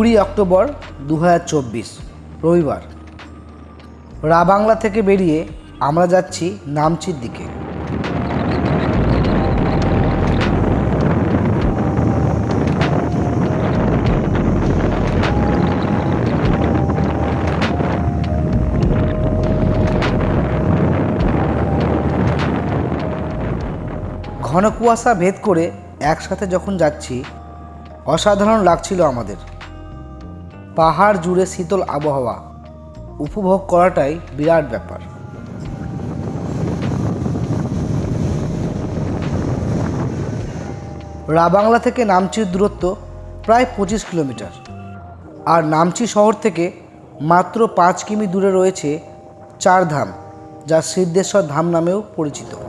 কুড়ি অক্টোবর দু হাজার চব্বিশ, রবিবার। রা বাংলা থেকে বেরিয়ে আমরা যাচ্ছি নামচির দিকে। ঘন কুয়াশা ভেদ করে একসাথে যখন যাচ্ছি, অসাধারণ লাগছিল আমাদের। পাহাড় জুড়ে শীতল আবহাওয়া। উপভোগ করাটাই বিরাট ব্যাপার। রাবাংলা থেকে নামচির দূরত্ব প্রায় পঁচিশ কিলোমিটার। আর নামচি শহর থেকে মাত্র পাঁচ কিমি দূরে রয়েছে চার ধাম যা সিদ্ধেশ্বর ধাম নামেও পরিচিত।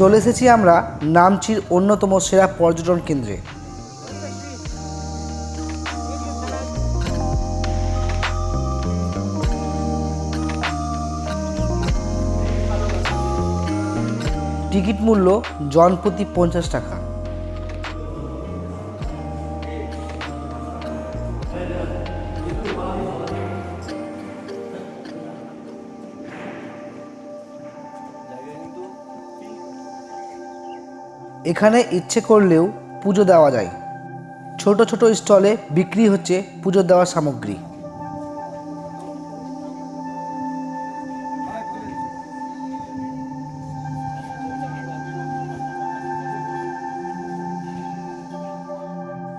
চলে এসেছি আমরা নামচির অন্যতম সেরা পর্যটন কেন্দ্রে। টিকিট মূল্য জনপ্রতি পঞ্চাশ টাকা। এখানে ইচ্ছে করলেও পুজো দেওয়া যায়। ছোট ছোট স্টলে বিক্রি হচ্ছে পুজো দেওয়ার সামগ্রী।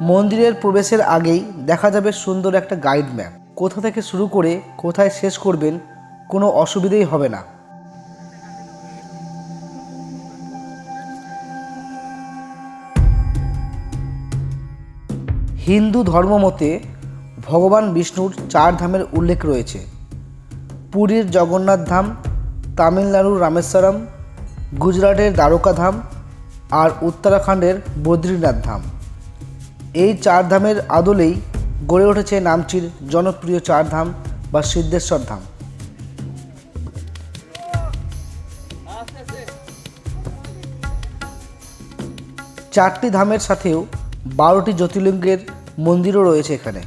মন্দিরের প্রবেশের আগেই দেখা যাবে সুন্দর একটা গাইড ম্যাপ কোথা থেকে শুরু করে কোথায় শেষ করবেন কোনো অসুবিধেই হবে না। হিন্দু ধর্মমতে ভগবান বিষ্ণুর চার ধামের উল্লেখ রয়েছে। পুরীর জগন্নাথ ধাম, তামিলনাড়ুর রামেশ্বরম, গুজরাটের দ্বারকা ধাম আর উত্তরাখণ্ডের বদ্রীনাথ ধাম। এই চার ধামের আদলেই গড়ে উঠেছে নামচির জনপ্রিয় চার ধাম বা সিদ্ধেশ্বর ধাম। চারটি ধামের সাথেও বারোটি জ্যোতির্লিঙ্গের মন্দিরও রয়েছে এখানে।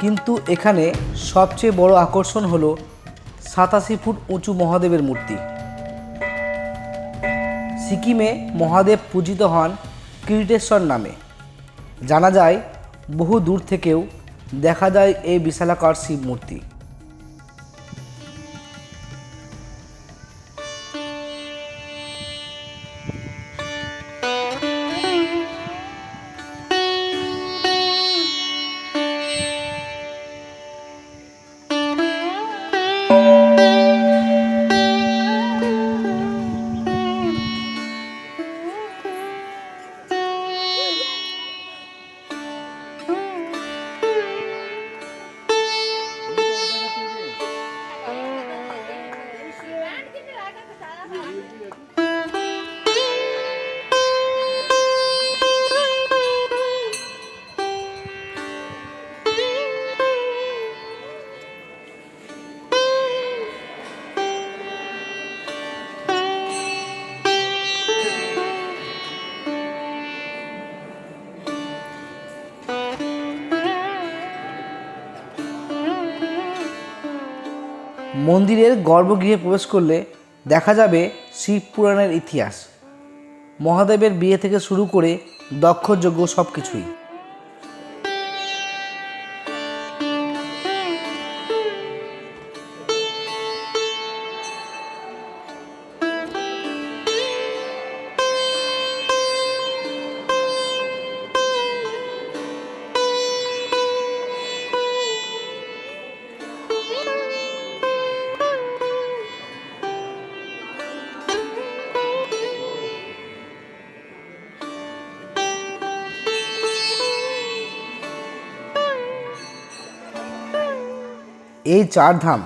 কিন্তু এখানে সবচেয়ে বড় আকর্ষণ হলো সাতাশি ফুট উঁচু মহাদেবের মূর্তি। সিকিমে মহাদেব পূজিত হন কিরিটেশ্বর নামে। জানা যায় বহু দূর থেকেও দেখা যায় এই বিশালাকার শিব মূর্তি। মন্দিরের গর্ভগৃহে প্রবেশ করলে দেখা যাবে শিব পুরাণের ইতিহাস। মহাদেবের বিয়ে থেকে শুরু করে দক্ষযোগ্য সব কিছুই এই চার ধাম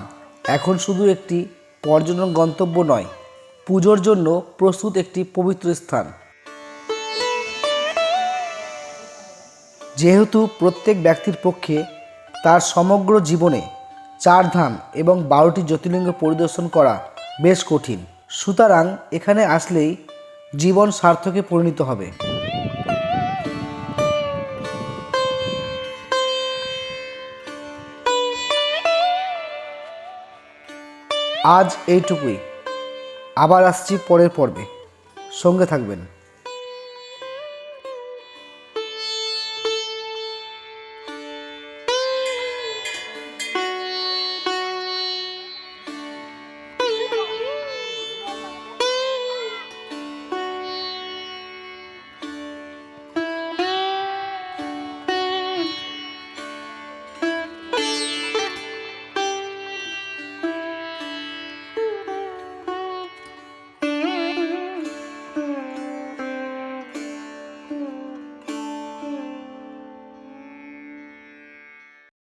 এখন শুধু একটি পর্যটন গন্তব্য নয়, পুজোর জন্য প্রস্তুত একটি পবিত্র স্থান। যেহেতু প্রত্যেক ব্যক্তির পক্ষে তার সমগ্র জীবনে চার ধাম এবং বারোটি জ্যোতির্লিঙ্গ পরিদর্শন করা বেশ কঠিন, সুতরাং এখানে আসলেই জীবন সার্থকে পরিণত হবে। আজ এইটুকুই। আবার আসছি পরের পর্বে। সঙ্গে থাকবেন।